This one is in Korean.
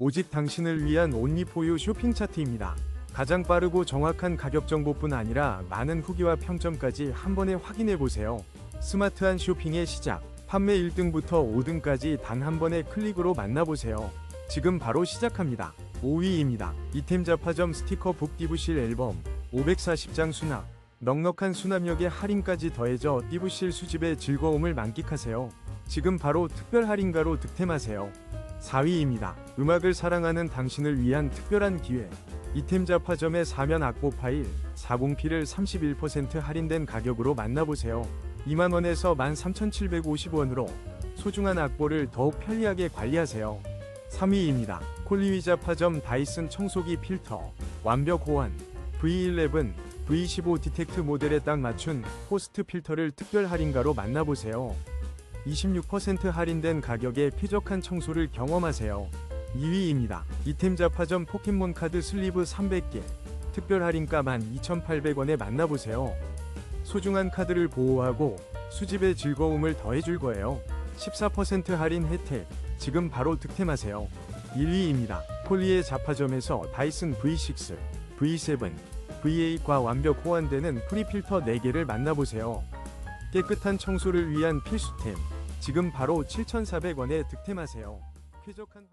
오직 당신을 위한 온리포유 쇼핑 차트입니다. 가장 빠르고 정확한 가격 정보뿐 아니라 많은 후기와 평점까지 한 번에 확인해 보세요. 스마트한 쇼핑의 시작. 판매 1등부터 5등까지 단 한 번의 클릭으로 만나보세요. 지금 바로 시작합니다. 5위입니다. 이템 잡화점 스티커 북 띠부실 앨범 540장 수납. 넉넉한 수납력에 할인까지 더해져 띠부실 수집의 즐거움을 만끽하세요. 지금 바로 특별 할인가로 득템하세요. 4위입니다. 음악을 사랑하는 당신을 위한 특별한 기회. 이템 잡화점의 사면 악보 파일 40P를 31% 할인된 가격으로 만나보세요. 2만원에서 13,750원으로 소중한 악보를 더욱 편리하게 관리하세요. 3위입니다. 콜리위 잡화점 다이슨 청소기 필터 완벽 호환 V11, V15 디텍트 모델에 딱 맞춘 호스트 필터를 특별 할인가로 만나보세요. 26% 할인된 가격에 쾌적한 청소를 경험하세요. 2위입니다. 이템 잡화점 포켓몬 카드 슬리브 300개 특별 할인가 12,800원에 만나보세요. 소중한 카드를 보호하고 수집의 즐거움을 더해줄 거예요. 14% 할인 혜택 지금 바로 득템하세요. 1위입니다. 폴리의 잡화점에서 다이슨 V6, V7, V8과 완벽 호환되는 프리필터 4개를 만나보세요. 깨끗한 청소를 위한 필수템 지금 바로 7,400원에 득템하세요. 쾌적한